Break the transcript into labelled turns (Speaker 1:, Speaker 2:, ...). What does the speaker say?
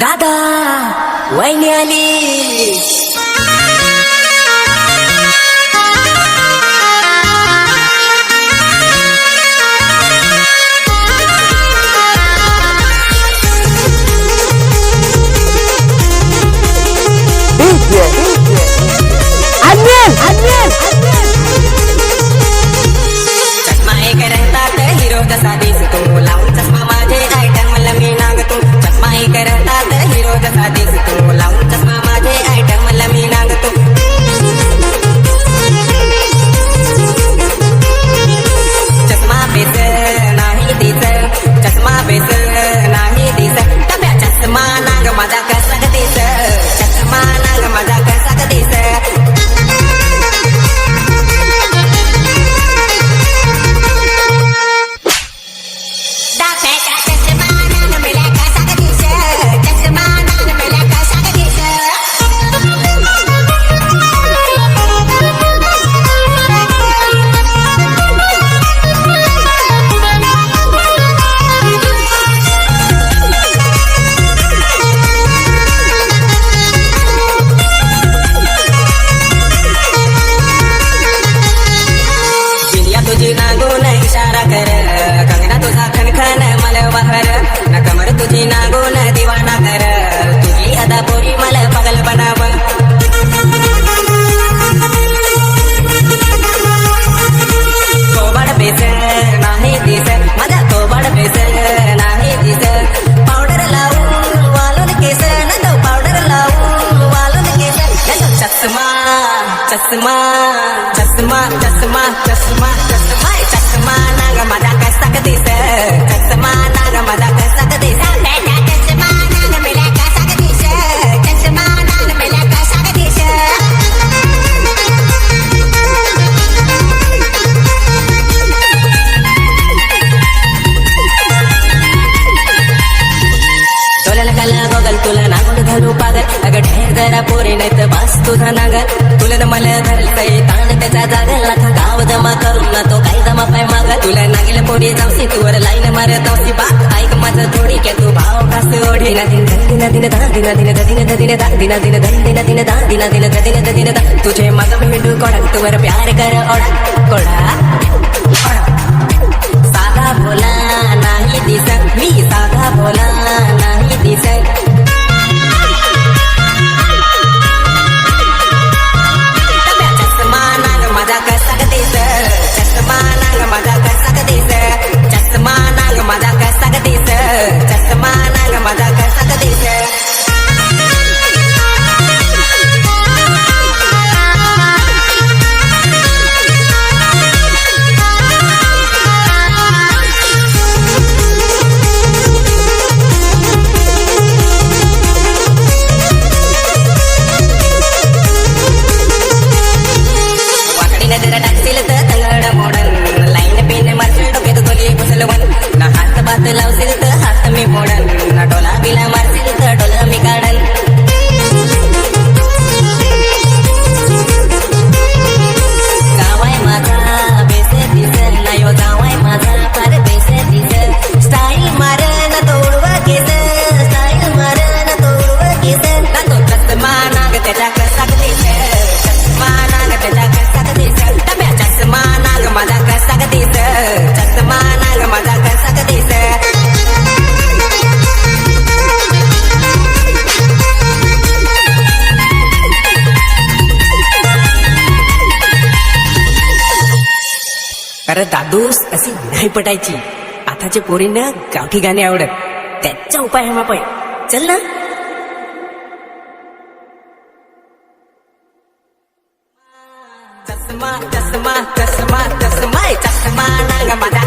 Speaker 1: दादा वैन्याली मेला कसा ग दिस चष्मा नाग मेला कसा ग दिस तोल्याला काला बघल तुला नागून घालू पागल अगं ढेर जरा पोरे नाही तर बास तुझा नागल तुला न मला धरलंय. ताण त्याचा जागल तू गाव जमा करून ना तो काय जमा पाय माग? तुला नागेल पोरी जाऊसी तू वर लाईन मारत जाऊसी बा ऐक माझं थोडी के तू. भाव कास ओढे. ना दिन दिन दिन दा दिन दिन दिन दिन दा दिन दिन दिन दिन दिन दा दिन दिन दिन दिन दा. तुझे मग भेटू कोडा. तू वर प्यार कर ओडा कोडा. ओडा चष्मा नाग माझा अरे दादूस अशी नाही पटायची. आताच्या पोरींना गावठी गाणे आवडत. त्याचा उपाय हा मापय चल ना. चष्मा चष्मा चष्मा चष्मा चष्मा नाग मदा